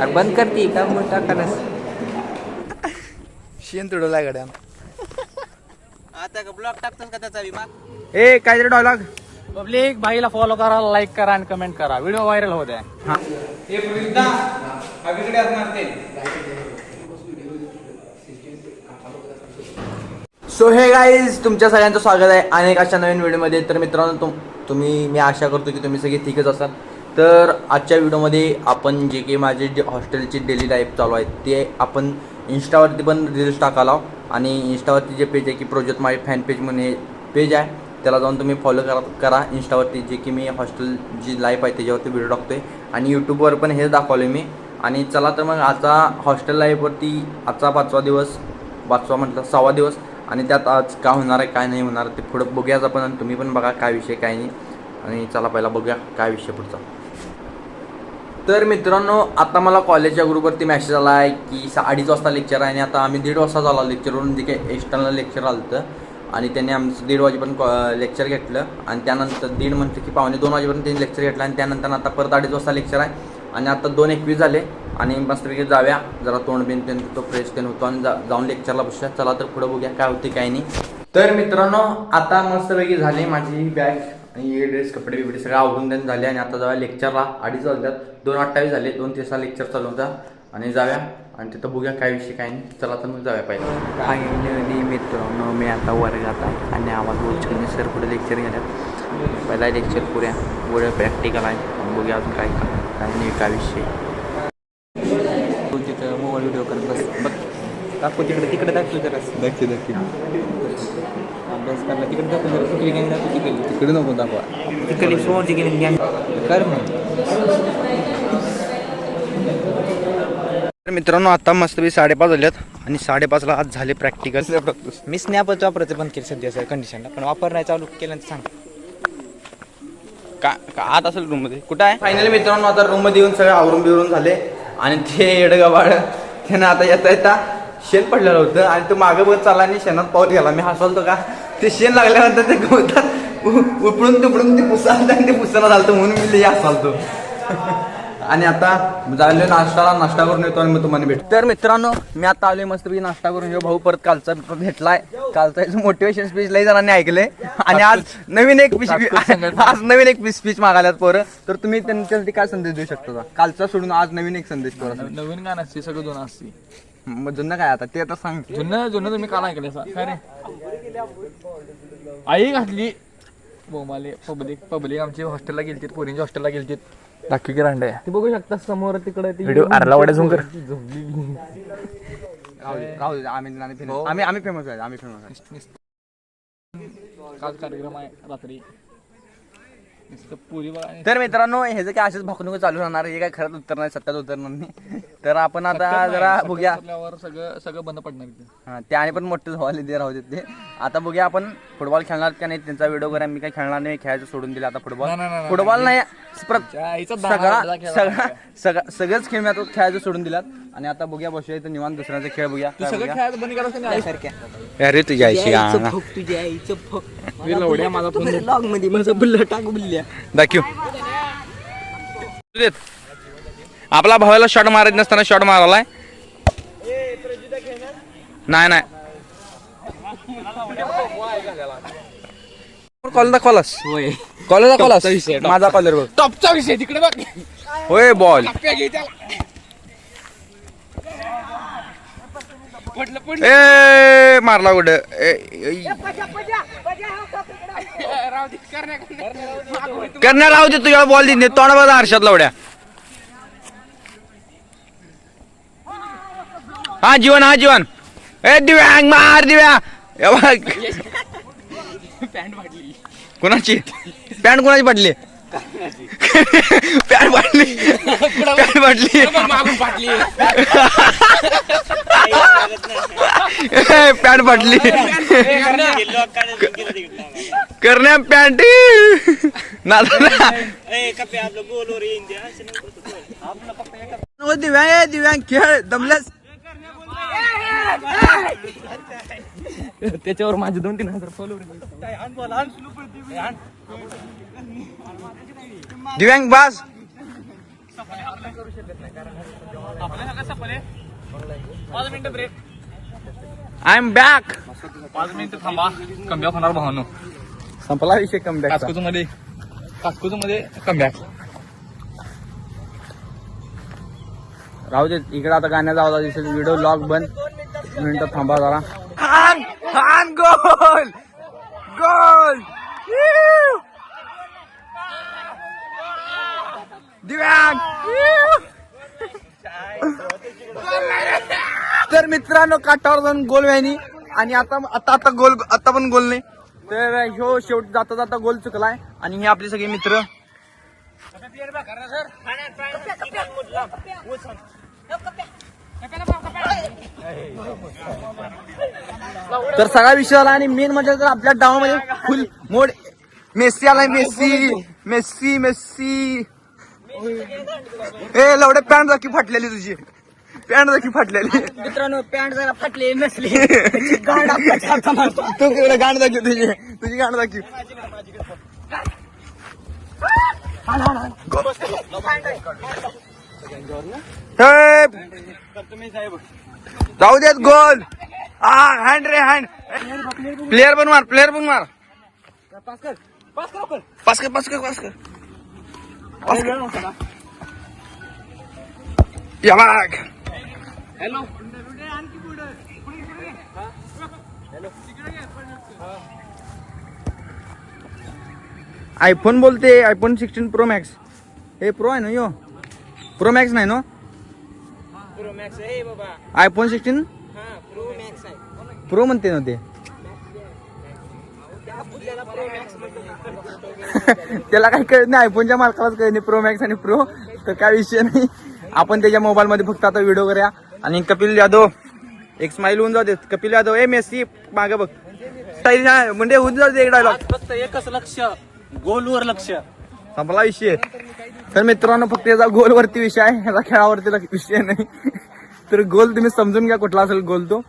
अरे बंद करते का मग टाका शेण तुडवलाय गड्या आता ब्लॉग टाकतात का त्याचा विमा ए काहीतरी डायलॉग पब्लिक भाईला फॉलो करा लाईक करा आणि कमेंट करा व्हिडिओ व्हायरल होत आहे सो हे गाईज तुमच्या सगळ्यांचं स्वागत आहे. अनेक अशा नवीन व्हिडिओमध्ये तर मित्रांनो तुम तुम्ही मी आशा करतो की तुम्ही सगळे ठीकच असाल. तर आजच्या व्हिडिओमध्ये आपण जे काही माझे जे हॉस्टेलचे डेली लाईफ चालू आहे ते आपण इंस्टावरती पण रील्स टाकाला आणि इंस्टावरती जे पेज आहे की प्रोजेक्ट माय फॅन पेज म्हणून हे पेज आहे त्याला जाऊन तुम्ही फॉलो करा करा. इंस्टावरती जे की मी हॉस्टेल जी लाईफ आहे त्याच्यावरती व्हिडिओ टाकतोय. आणि यूट्यूबवर पण हेच दाखवलं मी. आणि चला तर मग आता हॉस्टेल लाईफवरती आजचा पाचवा दिवस पाचवा म्हटलं सहावा दिवस. आणि त्यात आज काय होणार आहे काय नाही होणार ते पुढं बघूयाच आपण. आणि तुम्ही पण बघा काय विषय काय नाही. आणि चला पहिला बघूया काय विषय पुढचा. तर मित्रांनो आता मला कॉलेजच्या ग्रुपवरती मॅसेज आला आहे की सा अडीच वाजता लेक्चर आहे आणि आता आम्ही दीड वाजता झाला लेक्चरवरून जे काही एक्स्टर्नल लेक्चर आलं होतं. आणि त्यांनी आमचं दीड वाजेपर्यंत लेक्चर घेतलं. आणि त्यानंतर दीड म्हणतं की पावणे दोन वाजेपर्यंत त्यांनी लेक्चर घेतलं. आणि त्यानंतर आता परत अडीच वाजता लेक्चर आहे. आणि आता दोन एकवीस झाले. आणि मस्तपैकी जाव्या जरा तोंड बिन त्यांनी तो फ्रेश त्यांनी होतो. आणि जा जाऊन लेक्चरला बसूया. चला तर पुढं बघूया. काय होते काय नाही. तर मित्रांनो आता मस्तपैकी झाली माझी बॅग. आणि हे ड्रेस कपडे बिपडे सगळं आवडून त्यांनी झाले आणि आता जाऊया लेक्चरला अडीच वाजल्यात. दोन अठ्ठावीस झाले. दोन तिसरा लेक्चर चालू होता. आणि जाऊया. आणि तिथं बघूया काय विषय काय नाही. चला तर मग जाऊया पाहिजे. फायनली मित्रांनो मी आता वर्गात आहे. आणि आवाज उचलणे सर पुढे लेक्चर घेण्यात पहिला लेक्चर पुऱ्या पुढे प्रॅक्टिकल आहे. बघूया अजून काय काय नाही काय विषय. तिथं मोबाईल व्हिडिओ करत बस. बघ. काकू तिकडे तिकडे दाखव जरा. नक्की नक्की अभ्यास करला तिकडे दाखव जरा. कुठली गॅंग दाखव तिकडे तिकडे नको दाखवा. तिकडे समोरची गेली गॅंग. कर मग. तर मित्रांनो आता मस्तपैकी साडेपाच झाल्यात आणि साडेपाचला आज झाले प्रॅक्टिकल मी स्नॅपच वापरायचं बंद केलं सध्या सर कंडिशनला पण वापर नाही चालू केलं तर सांग. का का आत असेल रूममध्ये? कुठं आहे? फायनली मित्रांनो आता रूममध्ये येऊन सगळं आवरून बिवरून झाले आणि ते येडगाबाळ त्यानं आता येता येता शेण पडलेलं होतं आणि तो मागं बघत चालला आणि शेणात पाऊल गेला मी हसवतो का? ते शेण लागल्यानंतर ते गवतात उपडून तुपडून ते पुसा आणि ते पुसायला झालं म्हणून मी लई हसालतो आणि आता झाले नाश्ताला नाश्ता करून येतो आणि मग तुम्हाला भेट. तर मित्रांनो मी आता आलोय मस्तपैकी नाश्ता करून. येऊ भाऊ परत कालचा भेटलाय. कालचा मोटिवेशन स्पीच लई जणांनी ऐकले आणि आज नवीन एक आज नवीन एक स्पीच मागाल्यात पोरं. तर तुम्ही त्यांच्यासाठी काय संदेश देऊ शकता? कालचा सोडून आज नवीन एक संदेश नवीन गाणं असते सगळं जुनं असते. मग जुनं काय आता? ते आता सांग. जुनं जुनं तुम्ही काल ऐकलं असा काय रे? आई घातली. बोमाले पब्लिक पब्लिक आमची हॉस्टेलला गेलती पोरींच्या हॉस्टेलला गेलती दाखवी की रांडे. ते बघू शकता समोर तिकडे ती व्हिडिओ आरला वाड्या झुंकर. राहू दे, राहू दे, आम्ही आम्ही आम्ही आम्ही फेमस आहे आम्ही फेमस आहे. काल कार्यक्रम आहे रात्री. तर मित्रांनो ह्याचं काय असेच भाकणूक चालू राहणार हे काय खरंच उत्तर नाही सत्यात उत्तर नाही. तर आपण आता जरा बघूया. सगळं सगळं बंद पडणार इथे. हा, ते आणि पण मोठे व्हायला दे राहू देत ते. आता बघूया आपण फुटबॉल खेळणार का नाही त्यांचा व्हिडिओ वगैरे मी काही खेळणार नाही खेळायचं सोडून दिलं आता फुटबॉल नाही, नाही, नाही, फुटबॉल नाही. प्रत- त्या आईचा दाना सगळा खेळायला सगळा सगळा सगळंच खेळ मी आता खेळायचं सोडून दिलात. आणि आता बघूया बसूया इथं निवांत दुसऱ्याचा खेळ बघूया. तू सगळं खेळायचं बंद करायचं नाही सारख्या अरे तुझ्या तुझ्या आईचं फक माझा लॉगमध्ये माझा बुल्ला टाक बुल्ल्या. दाखव. आपला भावाला शॉट मारत नसताना शॉट मारलाय. नाही नाही. कॉल दाखवलास होय. कॉल दाखवलास. माझा कॉलर बघ. टॉपचा विषय तिकडे बघ. होय बॉल ए मारला कुठं? करण्या, राहू दे तुझ्या बॉल दिने तोंड बघा हर्षात लावड्या. हा जीवन हा जीवन. ए दिव्यांग मार दिव्या. ए बघ. पॅन्ट फाटली कोणाची? पॅन्ट कोणाची पडली पॅन्ट पडली पॅन्ट पडली मागून फाटली. ए, पॅन्ट पडली करण्या पॅन्ट. नादाला दिव्यांग ए, दिव्यांग खेळ दमल्यास. त्याच्यावर माझे दोन तीन हजार फॉलोवर दिव्यांग बास आय एम बॅक पाच मिनिटं थांबा कमी होणार भावनो संपला विषय कम बॅकमध्ये कासकुच मध्ये कमबॅक राहू दे इकडे आता गाण्याचा आवाज दिसेल. व्हिडिओ लॉग बंद. मिनिटं थांबा जरा. खान खान गोल! गोल! दिव्यांग! तर मित्रांनो काठावर जाऊन गोल व्हायनी. आणि आता आता आता गोल आता पण गोल नाही. तर ह्यो शेवट जाता जाता गोल चुकलाय. आणि हे आपले सगळे मित्र. तर सगळा विषय आला आणि मेन म्हणजे तर आपल्या डावामध्ये फुल मोड मेस्सी आलाय मेस्सी मेस्सी मेस्सी. ए लवडे पॅन्ट जाकी फाटलेली तुझी. पॅन्ट जाकी फाटलेली. मित्रांनो पॅन्ट जरा फाटले नसले तू तिकडे गाण दाखव तुझी. तुझी गाण दाखव. हे, जाऊ देत गोल. हा हँड रे हँड प्लेअर पण मार प्लेअर पण मार पास कर पास कर पास कर. पास कर. पास कर या बघ आयफोन बोलते आयफोन सिक्स्टीन प्रो मॅक्स हे प्रो आहे ना यो? प्रो मॅक्स नाही ना? प्रो मॅक्स आहे बाबा. आयफोन सिक्स्टीन हा प्रो मॅक्स आहे. प्रो म्हणते ना ते. त्याला काही कळत नाही आयफोनच्या मालकालाच कळत नाही प्रो मॅक्स आणि प्रो तर काय विषय नाही. आपण त्याच्या मोबाईल मध्ये फक्त आता व्हिडिओ करूया. आणि कपिल यादव एक स्माइल होऊन जाऊ दे. कपिल यादव ए मेसी मागे बघ. स्टाईल म्हणजे होऊन जाऊ दे एक डायलॉग फक्त एकच लक्ष गोलवर लक्ष. संपला विषय. तर मित्रांनो फक्त याचा गोलवरती विषय आहे. याचा खेळावरती विषय नाही. तर गोल तुम्ही समजून घ्या कुठला असेल गोल तो.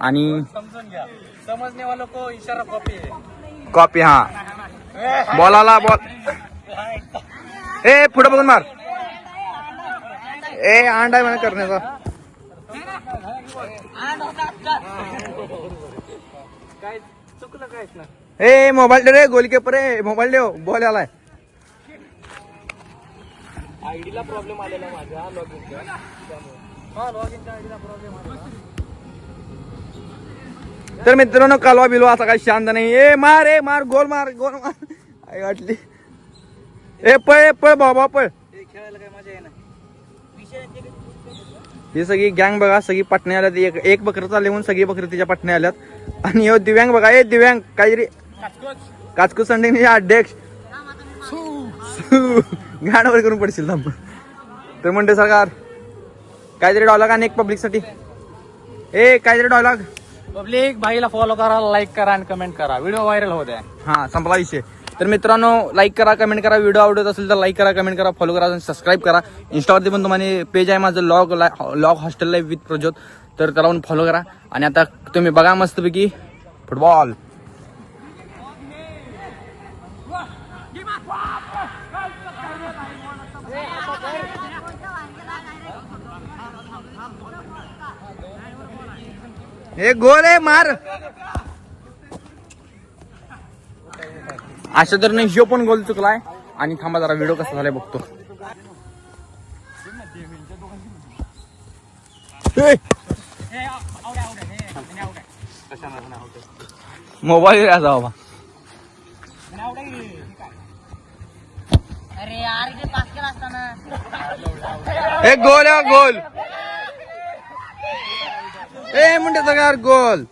आणि समजून घ्या को इशारा कॉपी आहे कॉपी हा. बॉलाला बॉल. ए पुढे बघून मार. ए अंड आहे म्हणा करण्याचा. काय चुकलं ना ए मोबाईल दे रे गोलकीपर ए मोबाईल देव बॉल आलाय. आयडीला प्रॉब्लेम आलेला माझ्या लॉगिनचा. हा लॉगिनच्या आयडीला प्रॉब्लेम आलेला. तर मित्रांनो कालवा बिलवा असा काही शांत नाही. ए मार ए मार गोल मार गोल मार. आई वाटली. ए पळ ए, पळ बाबा पळ. खेळायला काय मजा ही सगळी गँग बघा सगळी पटण्या आल्यात. एक एक बकरं चालले म्हणून सगळी बकरं तिच्या पटण्या आल्यात. आणि ह्यो दिव्यांग बघा ए दिव्यांग काहीतरी काचकू संडे अध्यक्ष. गाण्यावर करून पडशील थांब. तर म्हणते सरकार काहीतरी डॉलॉग आणि एक पब्लिकसाठी. ए काहीतरी डॉलॉग पब्लिक भाईला फॉलो करा लाईक करा आणि कमेंट करा. व्हिडिओ व्हायरल होत आहे हा संपला विषय. तर मित्रांनो लाईक करा कमेंट करा. व्हिडिओ आवडत असेल तर लाईक करा कमेंट करा फॉलो करा आणि सबस्क्राईब करा इंस्टावरती पण तुम्हाला पेज आहे माझं vlog vlog hostel life with Prajyot. तर त्याला पण फॉलो करा. आणि आता तुम्ही बघा मस्तपैकी फुटबॉल हे गोल आहे मार. अशा तऱ्हेने ह्यो पण गोल चुकलाय. आणि थांबा जरा व्हिडिओ कसा झालाय बघतो. मोबाईल घ्यायचा बाबा. अरे यार इथे पास केला असताना. हे गोल आहे गोल. ए म्हणते सगळ्यात गोल.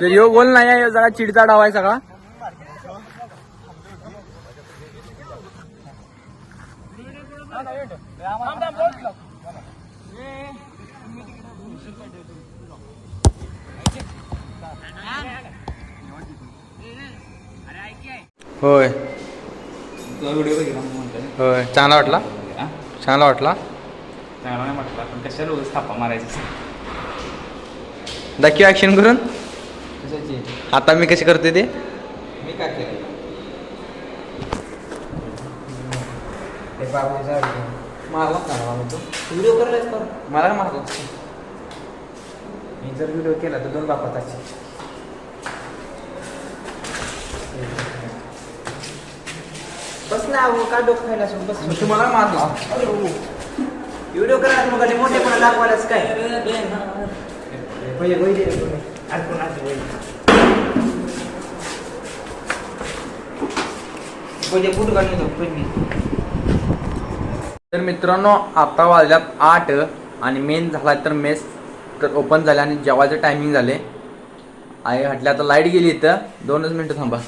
तर ह्यो गोल नाही आहे जरा चिडचा डाव आहे सगळा. होय. होय चांगला वाटला? चांगला वाटला? चांगला नाही वाटला पण कशाला उगाच थापा मारायचं? दाखव ॲक्शन करून? कशाची? आता मी कशी करते ते? मी काय केलं? हे बाबा मारला का तो. व्हिडिओ करायलाच कर मला मारला मी जर व्हिडिओ केला तर दोन बापात बस ना अहो का डोकं खायला बस. मग तुम्हाला मारला. व्हिडिओ करा मग आणि मोठे पण दाखवायलाच काय? आज आज काढून येतो तर मित्रांनो आता वाजल्यात आठ आणि मेन झाला तर मेस तर ओपन झाले आणि जेवायचं टायमिंग झाले. आई हटल्या आता लाइट गेली इथं. दोनच मिनिटं थांबा.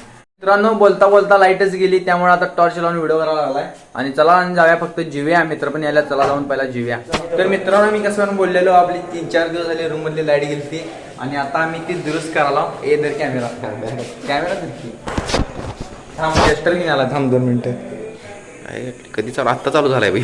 मित्रांनो बोलता बोलता लाईटच गेली त्यामुळे आता टॉर्च लावून व्हिडिओ करायला लागलाय. आणि चला आणि जाऊया फक्त जिव्या. मित्र पण यायला चला जाऊन पहिला जिव्या. तर मित्रांनो मी कसं म्हणून बोललेलो आपली तीन चार दिवस झाले रूम मधली लाइट गेली ती आणि आता आम्ही ती दुरुस्त करायला ए दर कॅमेरा कॅमेरा थांब टेस्टर घेऊन आला. थांब दोन मिनिटं. कधी चालू? आत्ता चालू झालाय भाई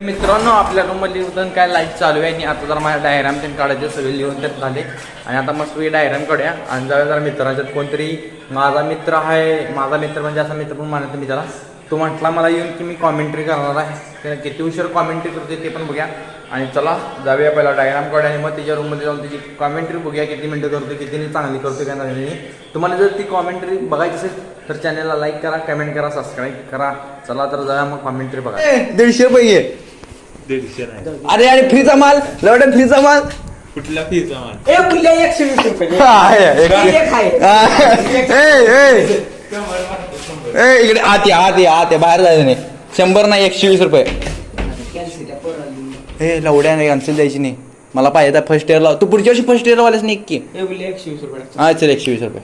मित्रांनो आपल्या रूम उदन काय लाइट चालू आहे आणि आता जर माझ्या डायग्राम त्यांनी काढायचे सगळे लिहून त्यात झाले. आणि आता मस्त वेळी डायग्राम काढूया. आणि जाऊया जरा मित्रांच्यात कोणतरी माझा मित्र आहे. माझा मित्र म्हणजे असा मित्र पण मानत मी त्याला. तो म्हटला मला येऊन की मी कॉमेंट्री करणार आहे. त्याने किती उशीर कॉमेंट्री करते ते पण बघूया. आणि चला जाऊया पहिला डायग्राम काढूया आणि मग त्याच्या रूममध्ये जाऊन त्याची कॉमेंट्री बघूया किती मिनटं करतो किती नाही चांगली करतो काय नाही. तुम्हाला जर ती कॉमेंट्री बघायची असेल तर चॅनलला लाईक करा कमेंट करा सबस्क्राईब करा. चला तर जाऊया मग कॉमेंट्री बघा दीडशे रुपये घे अरे अरे फ्रीचा माल लवड्या फ्रीचा माल. कुठला फीचा ए मुल्या एकशे वीस रुपये. ए, इकडे आत ये आत ये आत ये बाहेर जायचं नाही. शंभर नाही एकशे वीस रुपये. हे लवड्या नाही कॅन्सल द्यायची नाही. मला पाहिजे फर्स्ट इयरला तू पुढच्या वर्षी फर्स्ट इयरला वाल्याच नाही की? एकशे वीस रुपये. हा चल एकशे वीस रुपये.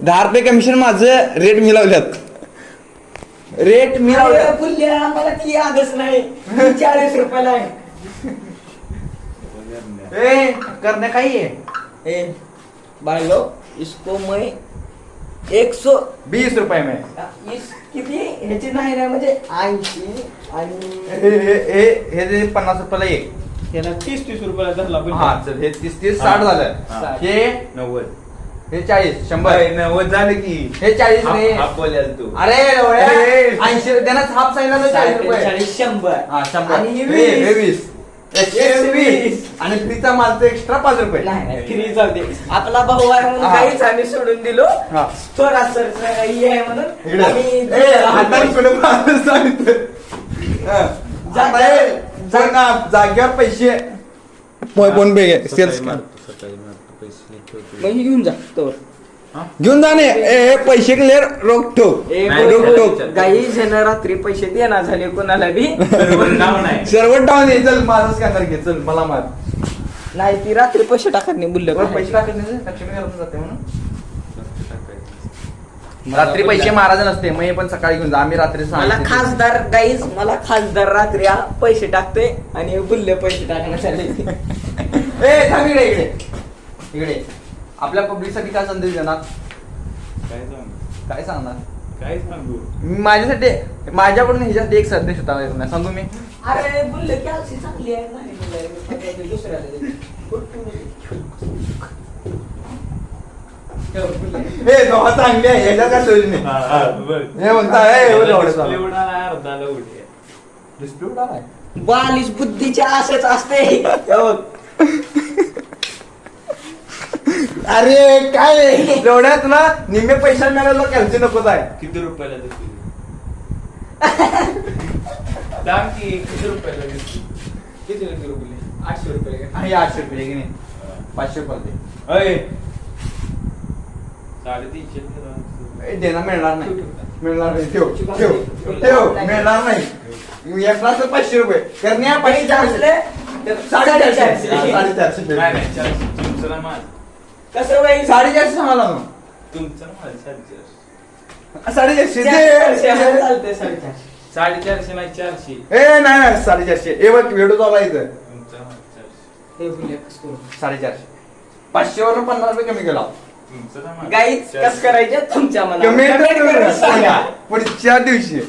दहा रुपये कमिशन माझं रेट मी लावल्यात रेट मी लावल्यात मला ती नाही. चाळीस रुपयाला आहे. ए करणे काही आहे? ए इसको मैं एक सौ बीस रुपये में. इस किती? ह्याची नाही ना म्हणजे ऐंशी आणि हे हे हे हे जे पन्नास रुपयाला एक. तीस तीस रुपयाला धरला हा चल हे तीस तीस साठ. झालं. हा. हे नव्वद. हे चाळीस शंभर. नव्वद झालं की. हे चाळीस रे. हाफ बोल्याल तू. अरे ऐंशी त्यानं हाफ सांगितलं तर चाळीस रुपये. चाळीस शंभर. हा शंभर. आणि ही वीस. आणि तिचा मालचं एक्स्ट्रा पाच रुपये. नाही नाही फ्री जाऊ दे. आपला भाऊ आहे म्हणून हा. काहीच आम्ही सोडून दिलो. हा. थोडा सर ही आहे म्हणून. आम्ही पैसे. फोन सेल्स मग ही घेऊन जा तो घेऊन जा ने. ए, पैसे क्लिअर रोख ठेव. नाही, रोख नाही. गाई जण रात्री पैसे देणार झाले कोणाला बी? नाव नाही सर्व डाऊन ये चल माझं स्कॅनर घे. चल मला मार. नाही ती रात्री पैसे टाकत नाही बोललं पैसे टाकत नाही लक्ष्मी घरातून जाते म्हणून. रात्री पैसे मारायचे नसते. मग हे पण सकाळी घेऊन जा. आम्ही रात्री मला. खासदार गाईज मला खासदार रात्री पैसे टाकते आणि बुल्ले पैसे टाकण्यासाठी ए थांब इकडे इकडे. इकडे. आपल्या पब्लिकसाठी काय संदेश देणार काय सांगू काय सांगणार काय सांगू माझ्यासाठी माझ्याकडून ह्याच्यासाठी एक संदेश होता सांगू मी अरे बुल्ले की अशी चांगली आहे नाही बुल्ले, दुसऱ्याला दे. ठेव, बुल्ले. ए दोहा चांगली आहे काय सोयी नाही हे म्हणता एवढं. अर्धाला Dispute आलाय. बालिश बुद्धीच्या आशेच असते हे बघ. अरे काय? एवढ्या तुला निम्मे पैसा मिळाला कॅल्सी नकोच आहे. किती रुपयाला देतील? की किती रुपयाला देतील? किती होते रे बुल्ले? आठशे रुपये का? आणि आठशे रुपये की नाही पाचशे रुपये अय. साडेतीनशे ए, मिळणार नाही. मिळणार नाही. ठेव ठेव ठेव. मिळणार नाही. तर पाचशे रुपये. करण्या पाचशे साडेचारशे. हा, साडेचारशे. ठेव. नाही नाही चारशे. तुमचं ना कसं होईल साडेचारशे सांगायला मग तुमचं ना माल साडेचारशे. साडेचारशे चारशे दे. चालतंय साडेचारशे. साडेचारशे नाही चारशे. ए नाही नाही साडेचारशे. ए बघ व्हिडिओ चालू आहे इथं. तुमचं चारशे हे साडेचारशे. पाचशे वरून पन्नास रुपये कमी केला. तुमचं ना माल गाईच चारशे. कस करायचे? तुमच्या मला कमेंट सांगा. पुढच्या दिवशी.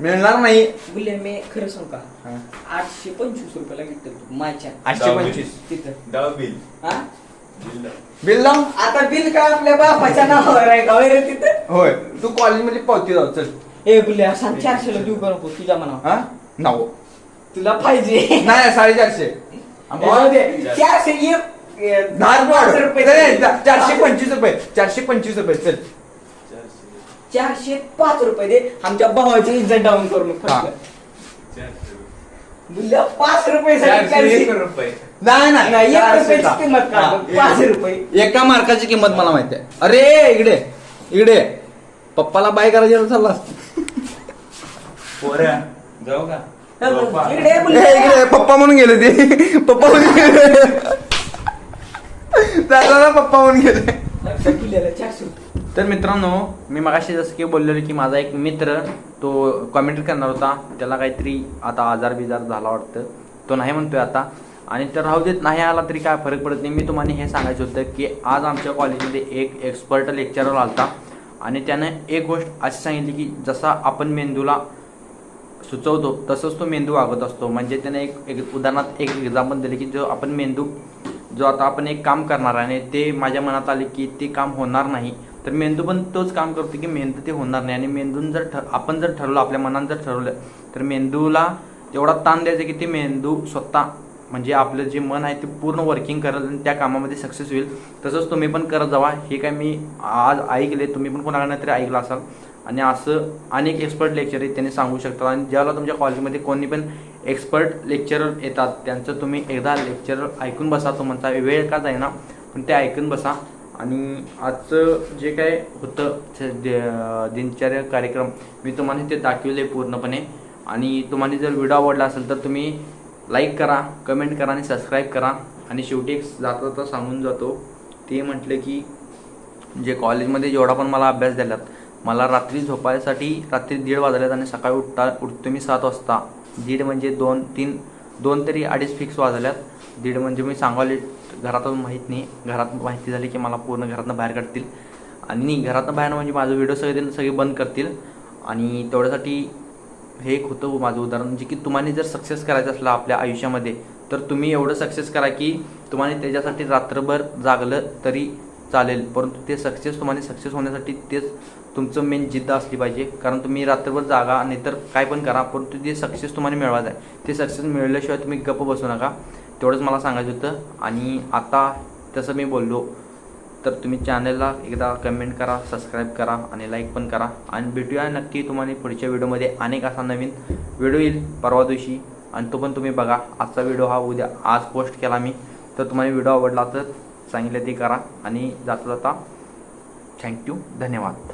मिळणार नाही. बोलले मी खरं सांगू का? हा. आठशे पंचवीस रुपयाला घेतलं तू माझ्या. आठशे पंचवीस. तिथं. डाव बिल. हा? बिल डाव. बिल लाव आता बिल का आपल्या बापाच्या नावावर आहे का? वगैरे तिथं? होय. तू कॉलेजमध्ये पावती जाऊ चल. ए बुल्या सांग चारशेला देऊ का नको? तुझ्या मनावर. हा? नाव तुला पाहिजे. नाही साडेचारशे. जाऊ दे. चारशे. एक ए, दहा पाच रुपये नाही, चारशे पंचवीस रुपये. चारशे पंचवीस रुपये चल. चारशे पाच रुपये दे. आमच्या भावाची इज्जत डाऊन करू नको बुल्या पाच रुपये. नाही एक रुपयाची. किंमत हा. काढ पाच रुपये. एका मार्काची किंमत मला माहिती आहे. अरे इकडे. इकडे. पप्पाला बाय करायची चालला पोऱ्या जाऊ का? इकडे. इकडे. पप्पा म्हणून गेले ते. पप्पा म्हणून गेले. दादाला पप्पा म्हणून गेले. चारशे रुपये. तर मित्रांनो मी मगाशी जसं की बोललेलो की माझा एक मित्र तो कॉमेंट करणार होता. त्याला काहीतरी आता आजार बिजार झाला वाटतं. तो नाही म्हणतोय आता. आणि तर राहू देत नाही आला तरी काय फरक पडत नाही. मी तुम्हाला हे सांगायचं होतं की आज आमच्या कॉलेजमध्ये एक एक्सपर्ट लेक्चरर आलता. आणि त्यानं एक गोष्ट अशी सांगितली की जसा आपण मेंदूला सुचवतो तसंच तो मेंदू वागत असतो. म्हणजे त्याने एक एक उदाहरणात एक एक्झाम्पल दिले की जो आपण मेंदू जो आता आपण एक काम करणार आहे आणि ते माझ्या मनात आले की ते काम होणार नाही. तर मेंदू पण तोच काम करतो की मेंदू ते होणार नाही. आणि मेंदून जर ठ आपण जर ठरवलं आपल्या मनात जर ठरवलं तर मेंदूला एवढा ताण द्यायचा की ते मेंदू स्वतः म्हणजे आपलं जे मन आहे ते पूर्ण वर्किंग करेल आणि त्या कामामध्ये सक्सेस होईल. तसंच तुम्ही पण करत जावा. हे काय मी आज ऐकले तुम्ही पण कोणाकडनं तरी ऐकलं असाल. आणि असं अनेक एक्सपर्ट लेक्चर आहेत त्यांनी सांगू शकतात. आणि ज्याला तुमच्या कॉलेजमध्ये कोणी पण एक्सपर्ट लेक्चरर येतात त्यांचं तुम्ही एकदा लेक्चर ऐकून बसा. तुमचा वेळ का जाईना पण ते ऐकून बसा. आणि आजचं जे काय होतं दे- दिनचर्या कार्यक्रम मी तुम्हाला ते दाखवले पूर्णपणे. आणि तुम्हाला जर व्हिडिओ आवडला असेल तर तुम्ही लाईक करा कमेंट करा आणि सबस्क्राईब करा. आणि शेवटी एक जाता जाता सांगून जातो ते म्हटलं की जे कॉलेजमध्ये जेवढा पण मला अभ्यास दिलात मला रात्री झोपायसाठी रात्री दीड वाजल्यात आणि सकाळी उठता उठतो मी सात वाजता. दीड म्हणजे दोन तीन दोन तरी अडीच फिक्स वाजल्यात. दीड म्हणजे मी सांगावले घरातून माहीत नाही. घरात माहिती झाली की मला पूर्ण घरातनं बाहेर काढतील. आणि घरातनं बाहेर म्हणजे माझं व्हिडिओ सगळे सगळे बंद करतील. आणि तेवढ्यासाठी हे एक होतं माझं उदाहरण म्हणजे की तुम्हाला जर सक्सेस करायचं असलं आपल्या आयुष्यामध्ये तर तुम्ही एवढं सक्सेस करा की तुम्हाला त्याच्यासाठी रात्रभर जागलं तरी चालेल. परंतु ते सक्सेस तुम्हाला सक्सेस होण्यासाठी तेच तुमचं मेन जिद्द असली पाहिजे. कारण तुम्ही रात्रभर जागा नाहीतर काय पण करा परंतु ते सक्सेस तुम्हाला मिळवायचं आहे. ते सक्सेस मिळवल्याशिवाय तुम्ही गप्प बसू नका. तेवढंच मला सांगायचं होतं. आणि आता तसं मी बोललो तर तुम्ही चॅनलला एकदा कमेंट करा सबस्क्राईब करा आणि लाईक पण करा. आणि भेटूया नक्की तुम्हाला पुढच्या व्हिडिओमध्ये अनेक असा नवीन व्हिडिओ येईल परवा दिवशी. आणि तो पण तुम्ही बघा. आजचा व्हिडिओ हा उद्या आज पोस्ट केला मी. तर तुम्हाला व्हिडिओ आवडला तर सांगितलं ते करा. आणि जाता जाता थँक्यू धन्यवाद.